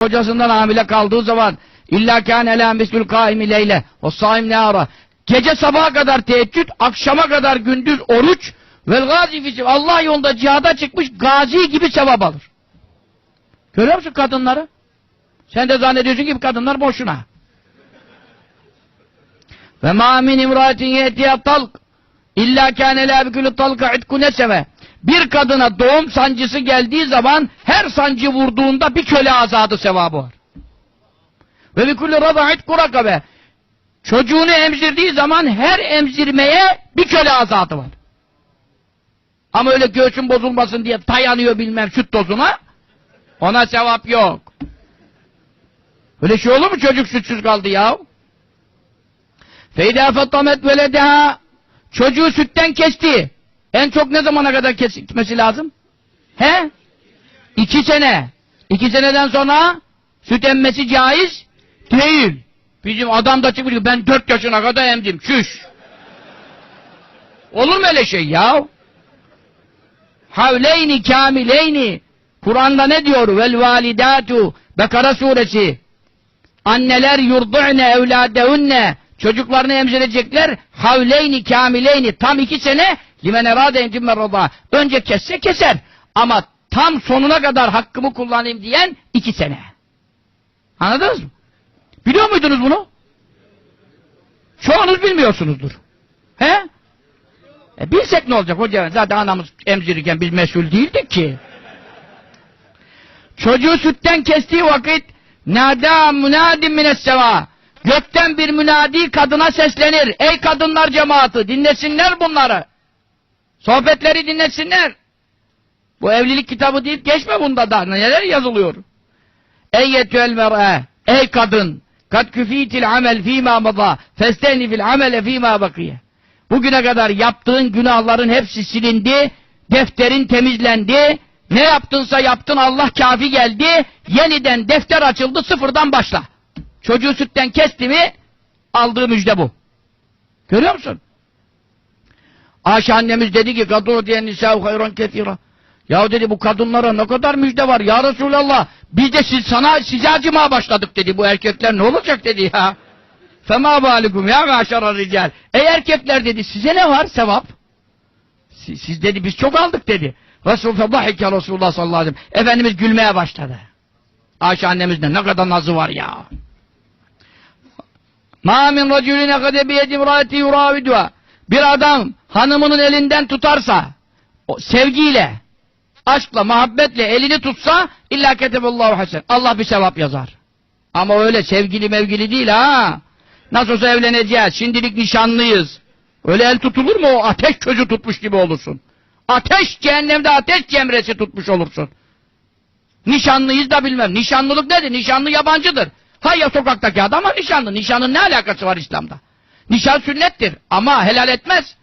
kocasından hamile kaldığı zaman illa kâne lâ mislül kâimi leyle o saim ne ara? Gece sabaha kadar teheccüd akşama kadar gündüz oruç vel gazi Allah yolunda cihada çıkmış gazi gibi sevap alır. Görüyor musun kadınları? Sen de zannediyorsun ki kadınlar boşuna. Ve ma min imraatin yetiya talk illa kâne lâ bikülü talka itku neseme bir kadına doğum sancısı geldiği zaman her sancı vurduğunda bir köle azadı sevabı var. Ve bir kulli rada'it kurakabe. Çocuğunu emzirdiği zaman her emzirmeye bir köle azadı var. Ama öyle göğsün bozulmasın diye dayanıyor bilmem süt dozuna ona sevap yok. Öyle şey olur mu çocuk sütsüz kaldı ya? Feyda fatamet veledeha çocuğu sütten kesti. En çok ne zamana kadar kesmesi lazım? He? İki sene. İki seneden sonra süt emmesi caiz değil. Bizim adam da çıkmış ben dört yaşına kadar emdim. Çüş. Olur mu öyle şey ya? Havleyni kamileyni. Kur'an'da ne diyor? Vel validatu. Bekara suresi. Anneler yurdu'ne evladehunne. Çocuklarını emzirecekler. Havleyni kamileyni. Tam iki sene limen erade entimme rada. Önce kesse keser. Ama tam sonuna kadar hakkımı kullanayım diyen iki sene. Anladınız mı? Biliyor muydunuz bunu? Çoğunuz bilmiyorsunuzdur. He? E bilsek ne olacak hocam? Zaten anamız emzirirken biz mesul değildik ki. Çocuğu sütten kestiği vakit nada münadim mines seva. Gökten bir münadi kadına seslenir. Ey kadınlar cemaati dinlesinler bunları. Sohbetleri dinlesinler. Bu evlilik kitabı deyip geçme bunda da. Neler yazılıyor? Eyyetüel mer'e. Ey kadın. Kad küfitil amel fîmâ madâ. Festeni fil amele fîmâ bakiye. Bugüne kadar yaptığın günahların hepsi silindi. Defterin temizlendi. Ne yaptınsa yaptın Allah kafi geldi. Yeniden defter açıldı sıfırdan başla. Çocuğu sütten kesti mi aldığı müjde bu. Görüyor musun? Ayşe annemiz dedi ki kadro diyen nisâhu hayran kethira. Ya dedi bu kadınlara ne kadar müjde var ya Resulallah. Biz de siz, sana size acımaya başladık dedi. Bu erkekler ne olacak dedi ya. Fema balikum ya maşara rical. Ey erkekler dedi size ne var sevap? Siz, siz dedi biz çok aldık dedi. Resul fedahike Resulullah sallallahu aleyhi ve sellem. Efendimiz gülmeye başladı. Ayşe annemizde ne kadar nazı var ya. Min raculine kade biyedi imraati yuravidua. Bir adam hanımının elinden tutarsa o sevgiyle, aşkla, muhabbetle elini tutsa illa keteballahu hasen. Allah bir sevap yazar. Ama öyle sevgili mevgili değil ha. Nasıl olsa evleneceğiz. Şimdilik nişanlıyız. Öyle el tutulur mu o ateş közü tutmuş gibi olursun. Ateş cehennemde ateş cemresi tutmuş olursun. Nişanlıyız da bilmem. Nişanlılık nedir? Nişanlı yabancıdır. Hayya sokaktaki adam ama nişanlı. Nişanın ne alakası var İslam'da? Nişan sünnettir ama helal etmez.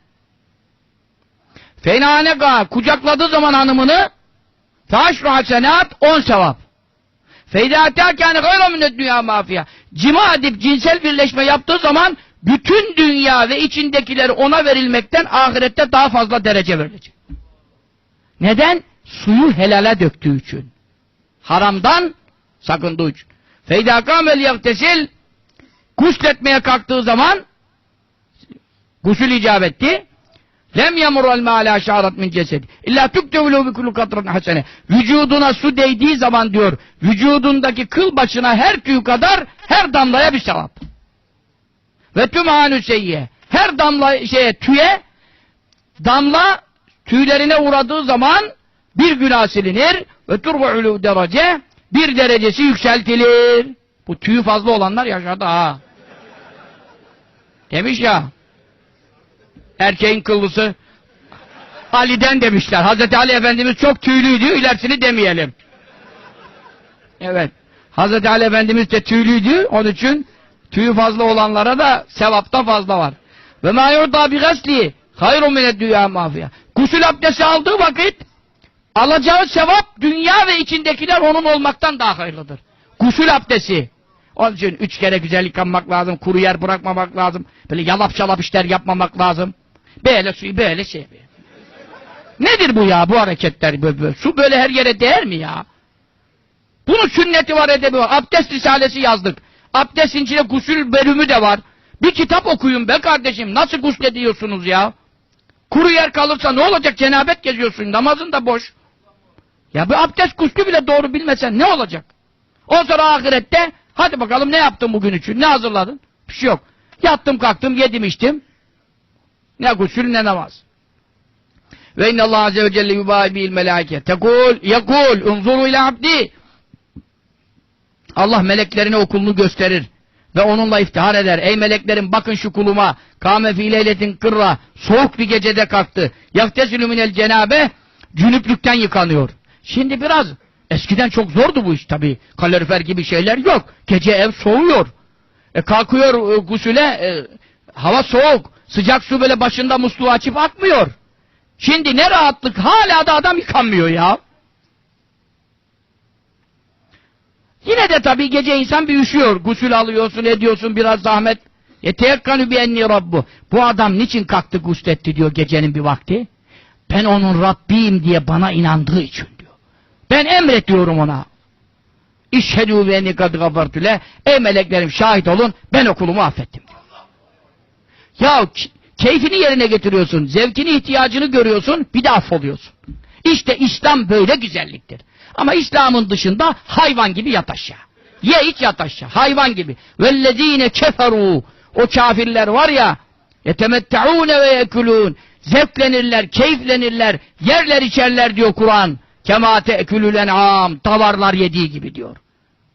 Fenaneka kucakladığı zaman hanımını taşru hasenat on sevap. Feydâtâkâne gayra minnet dünya mafya. Cima edip cinsel birleşme yaptığı zaman bütün dünya ve içindekileri ona verilmekten ahirette daha fazla derece verilecek. Neden? Suyu helale döktüğü için. Haramdan sakındığı için. Feydâkâmel yaktesil gusletmeye kalktığı zaman gusül icap etti. Lem yamurul mâlâ şârat min cesedi. İllâ tüktevlû bi kullu katran hasene. Vücuduna su değdiği zaman diyor, vücudundaki kıl başına her tüy kadar her damlaya bir sevap. Ve tümhanü seyye. Her damla şeye tüye damla tüylerine uğradığı zaman bir günah silinir ve turbu'ulû derece bir derecesi yükseltilir. Bu tüyü fazla olanlar yaşadı ha. Demiş ya erkeğin kıllısı Ali'den demişler. Hazreti Ali Efendimiz çok tüylüydü, ilerisini demeyelim. Evet. Hazreti Ali Efendimiz de tüylüydü, onun için tüyü fazla olanlara da sevapta fazla var. Ve mâ yurda bi gasli hayrun mined dünya mafya. Gusül abdesti aldığı vakit alacağı sevap dünya ve içindekiler onun olmaktan daha hayırlıdır. Gusül abdesti. Onun için üç kere güzel yıkanmak lazım, kuru yer bırakmamak lazım, böyle yalap şalap işler yapmamak lazım. Böyle suyu böyle şey. Nedir bu ya bu hareketler böyle, böyle? Su böyle her yere değer mi ya? Bunun sünneti var edebi var. Abdest risalesi yazdık. Abdestin içine gusül bölümü de var. Bir kitap okuyun be kardeşim. Nasıl guslediyorsunuz ya? Kuru yer kalırsa ne olacak? Cenabet geziyorsun. Namazın da boş. Ya bir abdest guslü bile doğru bilmesen ne olacak? O sonra ahirette hadi bakalım ne yaptın bugün için? Ne hazırladın? Bir şey yok. Yattım kalktım yedim içtim. Ne gusül ne namaz. Ve inna Allah azze ve celle yubahi bil melaike. Tekul, yekul, unzuru ile abdi. Allah meleklerine o kulunu gösterir. Ve onunla iftihar eder. Ey meleklerim bakın şu kuluma. Kâme fî leyletin kırra. Soğuk bir gecede kalktı. Yaktesilü minel cenabe. Cünüplükten yıkanıyor. Şimdi biraz eskiden çok zordu bu iş tabi. Kalorifer gibi şeyler yok. Gece ev soğuyor. E kalkıyor e, gusüle e, hava soğuk. Sıcak su böyle başında musluğu açıp akmıyor. Şimdi ne rahatlık hala da adam yıkanmıyor ya. Yine de tabii gece insan bir üşüyor. Gusül alıyorsun, ediyorsun biraz zahmet. Yeteyakkanu bi enni rabbu. Bu adam niçin kalktı gusletti diyor gecenin bir vakti. Ben onun Rabbiyim diye bana inandığı için Ben emrediyorum ona. İşhedû ve enni kad gafartüle. Ey meleklerim şahit olun ben okulumu affettim. Ya keyfini yerine getiriyorsun, zevkini ihtiyacını görüyorsun, bir de affoluyorsun. İşte İslam böyle güzelliktir. Ama İslam'ın dışında hayvan gibi yat aşağı. Ye iç yat aşağı. Hayvan gibi. Vellezine keferu. O kafirler var ya yetemetteûne ve yekulûn. Zevklenirler, keyiflenirler, yerler içerler diyor Kur'an. Kemâ te'külül en'âm. Davarlar yediği gibi diyor.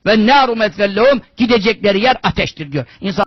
Ve nâru mesvellehum. Gidecekleri yer ateştir diyor. İnsan